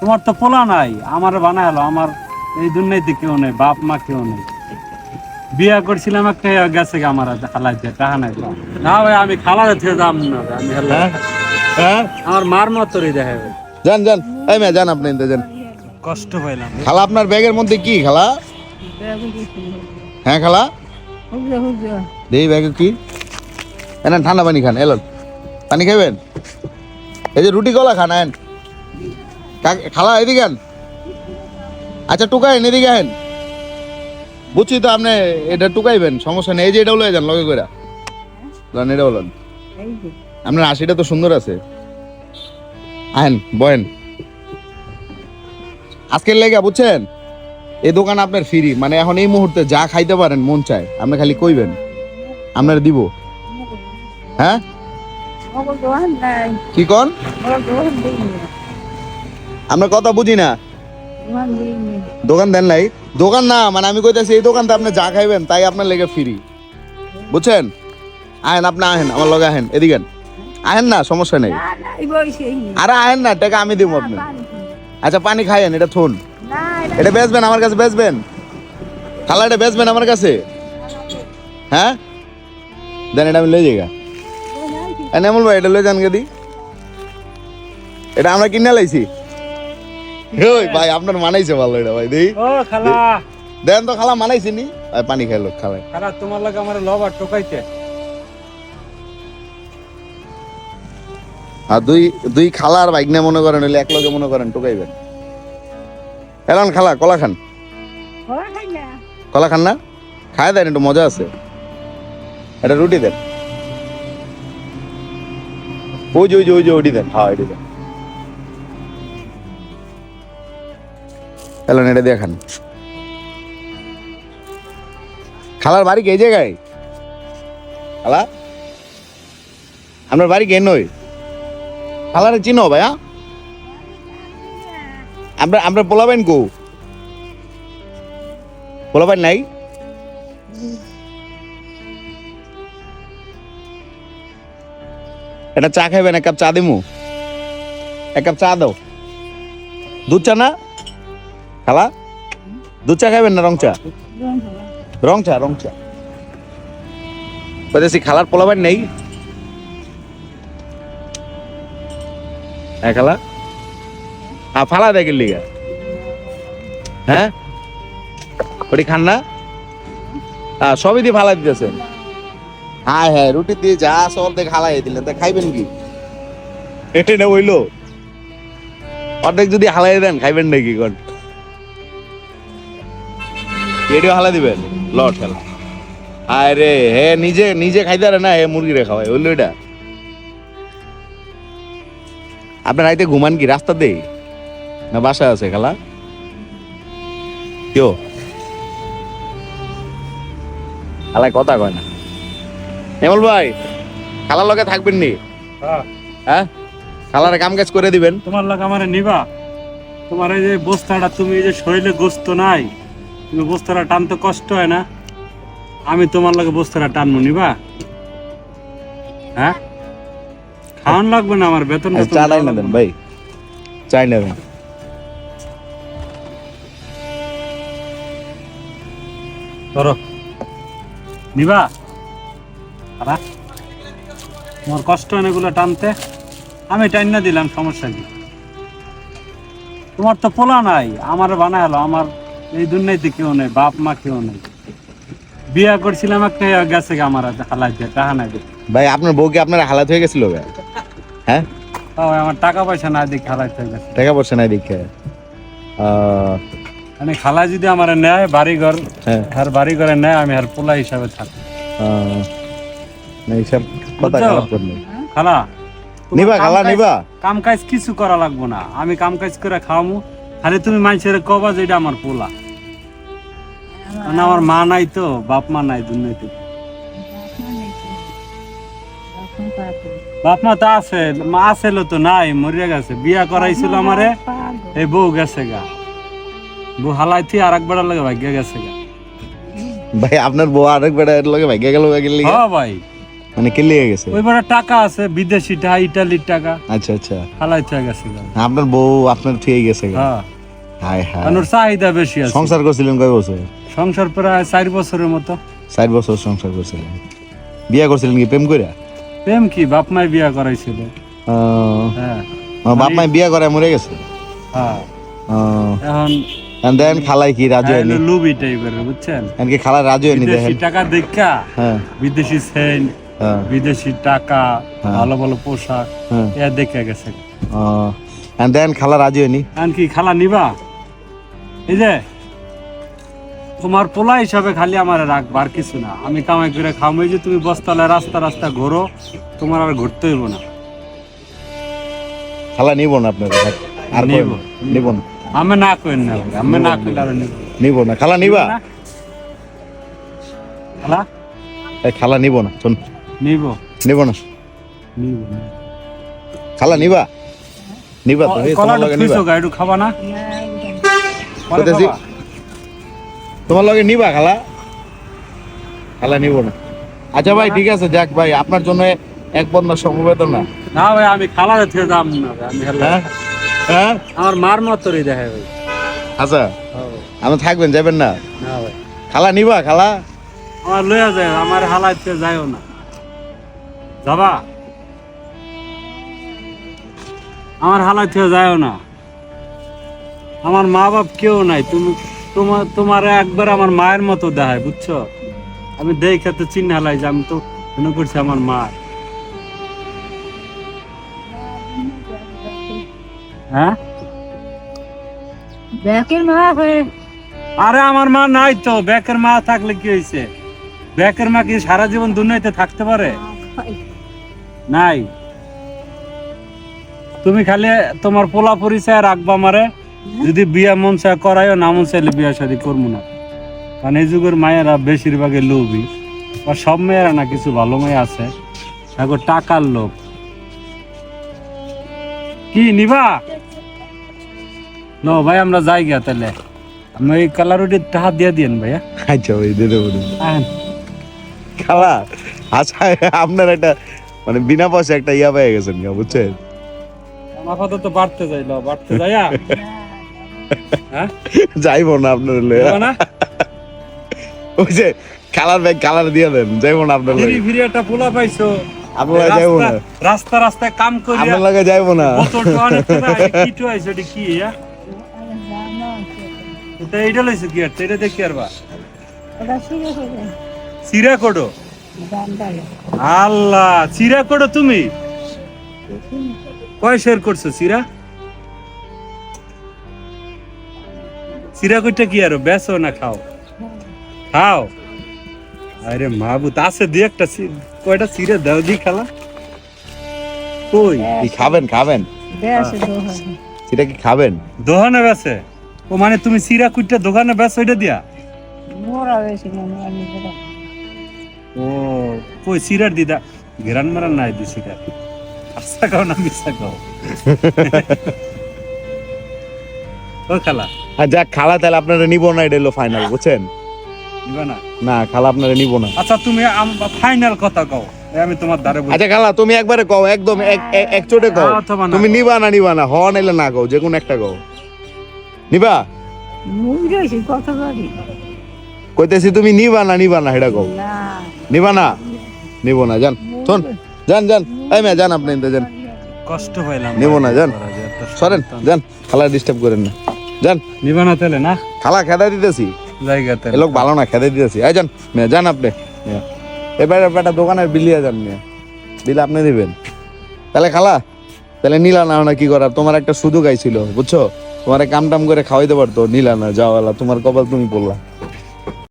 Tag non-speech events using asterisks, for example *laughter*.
তোমার তো পোলা নাই আমার বানাইলো আমার এই দুর্নীতি কেউ নেই বাপ মা কেউ নেই। বিয়া করছিলাম একটা গেছে আমার খালা দিয়ে টাকা নাই না ভাই আমি খালা থেকে যাম না আমি হ্যাঁ হ্যাঁ। আমার মার মতরই দেখে। যান যান। এই মেয়ে যান আপনি যান। কষ্ট পাইলাম। খালা আপনার ব্যাগের মধ্যে কি খালা? হ্যাঁ খালা? দেই ব্যাগে কি? এনা ঠান্ডা পানি খান এলন পানি খাবেন এই যে রুটি কলা খান কাক- খালা এদিকে আন। আচ্ছা টুকাইন এদিকে আহেন। বুঝছি তো আপনি এটা টুকাইবেন সমস্যা নেই। এই যে এটা লয়ে যান লগে কইরা। লন এটা বলুন আপনার আশিটা তো সুন্দর আছে। আহেন বয়েন। আজকের লেগা বুঝছেন? এই দোকান আপনার ফ্রি। মানে এখন এই মুহূর্তে যা খাইতে পারেন মন চায়। আপনি খালি কইবেন। আপনার দিব। হ্যাঁ? কি কন? আমরা কথা বুঝি না। দোকান দেন নাই। দোকান না মানে আমি কইতাছি এই দোকানটা আপনি যা খাইবেন তাই আপনার লেগে ফ্রি বুঝছেন? আহেন, আপনি আহেন, আমার লগে আহেন, এদিকে আহেন। না, সমস্যা নেই। আরে আহেন না টাকা আমি দিব আপনি আচ্ছা পানি খাইয়েন, এটা থুন। এটা বেচবেন, আমার কাছে বেচবেন। খালা, এটা বেচবেন আমার কাছে? হ্যাঁ? দেন, এটা আমি লই যাই এমন ভাই, এটা লই যান গেদি এটা আমরা কিনে লাইছি। ওই ভাই আপনার মানাইছে ভালো এটা ভাই দেই ও খালা। দেন তো খালা মানাইছি নি? ভাই পানি খাইলো খালাই। খালা তোমার লাগে আমার লবার টোকাইতে আর দুই দুই খালা আর বাইক না মনে করেন হইলে এক লগে মনে করেন টুকাইবেন এলান খালা কলা খান? কলা খান না? খায় দেন একটু মজা আছে। এটা রুটি দেন। ওই যে ওই যে ওই যে ওটি দেন। হ্যাঁ এটি দেন। এলান এটা দিয়ে খান। খালার বাড়ি কে জায়গায়? খালা? আপনার বাড়ি কে নই খালারে চিনো ভাইয়া? আমরা আমরা পোলাবেন কো। পোলাবেন নাই? এটা চা খাইবেন, এক কাপ চা দিমু। এক কাপ চা দাও। দুধ চা না? খালা? দুধ চা খাইবেন না রং চা? রং চা রং চা। বলতেছি খালার পোলাবেন নেই? হ্যাঁ খালা? আর ফালা দেখেন লিগা হ্যাঁ? ওটি খান না? হ্যাঁ সবই দিয়ে ফালা দিতেছেন। হ্যাঁ হ্যাঁ রুটি দিয়ে যা সব দিয়ে খালাই দিলেন তা খাইবেন কি? এটা না হইল। অর্ধেক যদি হালাই দেন খাইবেন নাকি কোন? এটিও হালা দিবেন? লট খেলা আরে হে নিজে নিজে খাইতে পারে না হে মুরগিরে খাওয়াই হইল এটা। আপনার রাইতে ঘুমান কি রাস্তা দেই? না বাসা আছে খেলা? কেউ খালায় কথা কয় না। এমল ভাই খালার লগে থাকবেন নি? হ্যাঁ। হ্যাঁ? কাম কাজ করে দিবেন। তোমার লাগে আমার নিবা। তোমার এই যে বস্তাটা তুমি এই যে শরীরে গোস্ত নাই। তুমি বস্তাটা টানতে কষ্ট হয় না? আমি তোমার লাগে বস্তাটা টানবো নিবা হ্যাঁ? খাওয়ান লাগবে না আমার বেতন আচ্ছা, চা নাই না দেন ভাই। চাই না দেন। ধরো। নিবা? আরা। তোমার কষ্ট হয় না এগুলো টানতে? আমি টাইন না দিলাম সমস্যা কি? তোমার তো পোলা নাই আমার বানাইলো আমার এই দুর্নীতি কেউ নেই বাপ মা কেউ নেই। বিয়া করছিলাম একটা গেছে আমার হালাই দিয়ে টাকা নাই ভাই আপনার বউ কি আপনার হালাত হয়ে গেছিল হ্যাঁ? আমার টাকা পয়সা না দিকে হালাই হয়ে গেছে। টাকা পয়সা নাই দেখে মানে খালা যদি আমার নেয় বাড়ি ঘর হ্যাঁ। আর বাড়ি ঘরে নেয় আমি আর পোলা হিসাবে থাকি এইসব কথা খারাপ করলে। খালা নিবা খালা নিবা। কাম কাজ কিছু করা লাগবো না। আমি কাম কাজ করে খাওয়ামু খালি তুমি মানুষের কবা যে এটা আমার পোলা। মানে আমার মা নাই তো বাপ মা নাই দুনিয়াতে। বাপ মা তো আছে মা আছিল তো নাই মরিয়া গেছে। বিয়া করাইছিল আমারে এই বউ গেছে গা। বউ হালাই থি আর একবার লাগে ভাগ্য গেছে গা। ভাই আপনার বউ আরেক এর লগে ভাগ্য গেল গেলি। হ্যাঁ ভাই। মানে কে লেগে গেছে? ওই বড় টাকা আছে বিদেশি টাকা ইটালির টাকা। আচ্ছা আচ্ছা। হালাই থেকে গেছে আপনার বউ আপনার ঠিক গেছে হ্যাঁ। হায় কারণ চাহিদা বেশি আছে। সংসার করছিলেন কয় বছর? সংসার প্রায় চার বছরের মতো। চার বছর সংসার করছিলেন। বিয়া করছিলেন কি প্রেম প্রেম কি বাপ মাই বিয়া করাইছিল। হ্যাঁ। বাপ মাই বিয়া করে মরে গেছে? হ্যাঁ। এখন and then খালাই কি রাজু হলো লুবি টাইপের বুঝছেন? এমনকি খালা রাজু বিদেশি দেখেন? টাকা দেখা হ্যাঁ। বিদেশি সেন হ্যাঁ বিদেশি টাকা হ্যাঁ। ভালো ভালো পোশাক হ্যাঁ। এ দেখে গেছে। এন্ড দেন খালা রাজু হয়নি? এখন কি খালা নিবা? এই যে তোমার পোলা হিসাবে খালি আমার রাখবার কিছু না। আমি কামাই করে খামো যে তুমি বস্তালে রাস্তা রাস্তা ঘোরো তোমার আর ঘুরতে হইব না। খালা নিব না আপনার আর নিব। নিব নিব না। আমি না কইন না আমি না কইলে আর নিব নিব না। খালা নিবা? খালা? এই খালা নিব না শোন। নিব। নিব না? নিব। খালা নিবা? নিবা তো তোমার লগে নিবা। খাবা না? তোমার লগে নিবা খালা? খালা নিব না। আচ্ছা ভাই ঠিক আছে যাক ভাই আপনার জন্য এক বন্ধ সমবেদনা। না ভাই আমি খালার থেকে দাম না আমি হ্যাঁ? হ্যাঁ? আমার মার মতরই দেখে ভাই। আচ্ছা। আপনি থাকবেন যাবেন না? না ভাই। খালা নিবা খালা? আমার লইয়া যায় আমার হালাইতে যাইও না। যাবা আমার হালাইতে যাইও না। আমার মা বাপ কেউ নাই। তুমি তোমার তোমার একবার আমার মায়ের মতো দেখায় বুঝছ? আমি দেখে তো চিহ্ন হালাই যে আমি তো মনে করছি আমার মা। হ্যাঁ? ব্যাকের মা হয়ে আরে আমার মা নাই তো। ব্যাকের মা থাকলে কি হয়েছে? ব্যাকের মা কি সারা জীবন দুনিয়াতে থাকতে পারে? নাই। তুমি খালি তোমার পোলা পরিচয় রাখবা মারে যদি বিয়া মন চায় করাইও না মন চাইলে বিয়া শাদি করব না। কারণ এই যুগের মায়েরা বেশিরভাগই লোভী। বা সব মেয়েরা না কিছু ভালো মেয়ে আছে। এখন টাকার লোভ। কি নিবা? নো ভাই আমরা যাই গিয়া তাহলে। আমি ওই কালার রুটির টাকা দিয়ে দিন ভাইয়া। আচ্ছা ভাই দিয়ে দেবো। খালা আচ্ছা আপনার একটা মানে বিনা পয়সা একটা ইয়া পেয়ে গেছেন গা, বুঝছেন? আপাতত বাড়তে যাইলো বাড়তে যাইয়া? *laughs* হ্যাঁ? যাইবো না আপনার। দিবা না? *laughs* ওই যে কালার ব্যাগ কালার দিয়ে দেন যাইবো না আপনার ফিরি লাগে ফিরি একটা পোলা পাইছো। আপনার যাইবো না। রাস্তা- রাস্তা রাস্তায় কাম করিয়া আপনার লাগে যাইবো না। কি টোয়াইছো, এটা কি ইয়া? এটা এইটা লইছো কি আর? এটা দেখি আর বা। ওটা শুরু কোডো আল্লাহ চিরা কোডো তুমি। কয় শেয়ার করছ চিরা? চিরা কইটা কি আর বেসো না খাও? খাও? আরে মাহবুত আছে দুই একটা চি- কয়টা চিরা দাও দি খালা। কই? খাবেন খাবেন? বেশ সেটা কি খাবেন? দোকানে বেছে ও মানে তুমি চিরা কুইটা দোকানে বেছ ওইটা দিয়া? মোরা বেশি কই চিরার দিদা? মারান নাই দি চিরা আচ্ছা না মিশা ও খালা। আর যাক খালা তাহলে আপনারা নিবো না এটা হলো ফাইনাল বুঝছেন? নিবা না? না খালা আপনারা নিবো না। আচ্ছা তুমি ফাইনাল কথা কও। আমি তোমার দ্বারে আচ্ছা খালা তুমি একবারে কও একদম এক চোটে কও। তুমি নিবা না নিবা না হ নাইলে না কও যে কোনো একটা কও। নিবা? কইতেছি তুমি নিবা না নিবা না সেটা কও। না নিবা না? নিব না জান শোন যান যান। এই মেয়ে যান আপনি যান। কষ্ট পাইলাম নেব না, যান। সরেন যান খালা ডিস্টার্ব করেন না। যান। নিবা না তাহলে না? খালা খেদা দিতেছি। জায়গা এ তাহলে লোক ভালো না খেদা দিতেছি। এই যান মেয়ে যান আপনি। এবার একটা দোকানের বিলিয়ে যান মেয়ে। বিল আপনি দিবেন। তাহলে খালা তাহলে নিলা না না কি করার? তোমার একটা সুযোগ আইছিল বুঝছ? তোমার কাম টাম করে খাওয়াইতে পারতো নিলা না যাওয়ালা তোমার কপাল তুমি পড়লা।